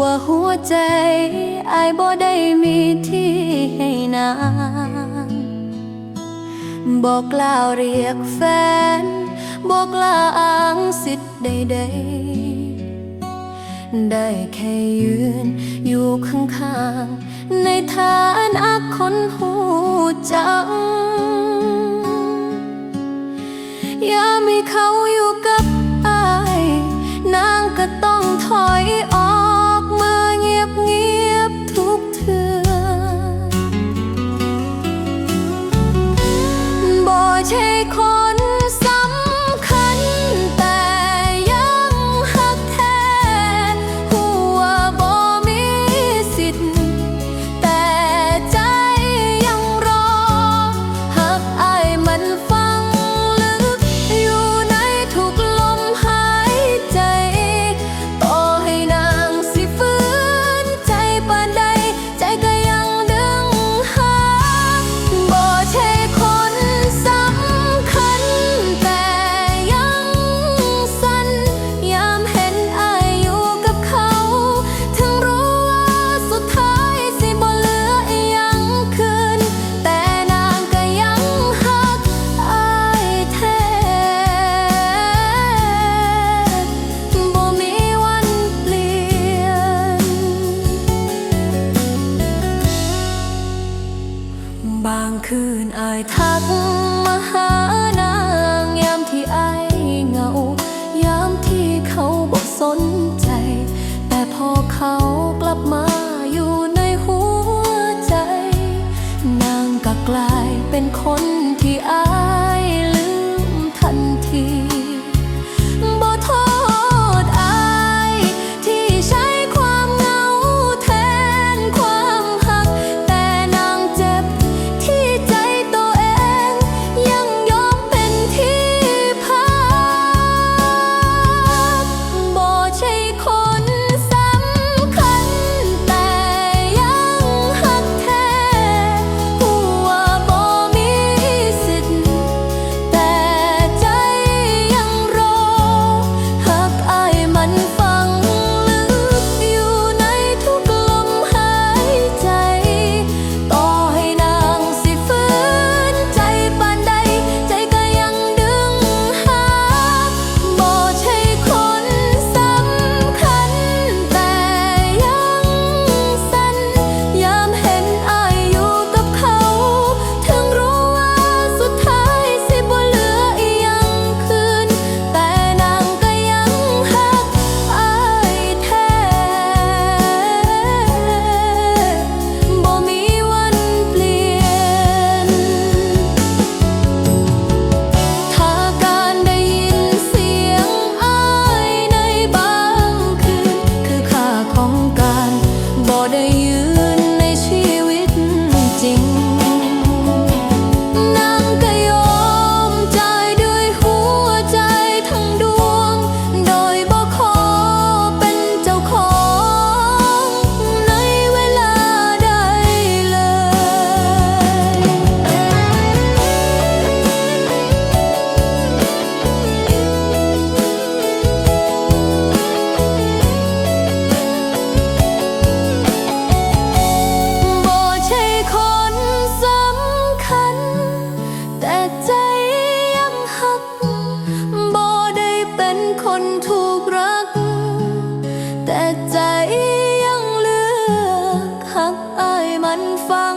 ว่าหัวใจไอโบได้มีที่ให้นางบอกกล่าวเรียกแฟน บอกกล่าวอ้างสิทธิ์ใดๆ ได้แค่ยืนอยู่ข้างๆ ในฐานะคนหูจัง กลายเป็นคน ใจยังเลือกหักอายมันฟัง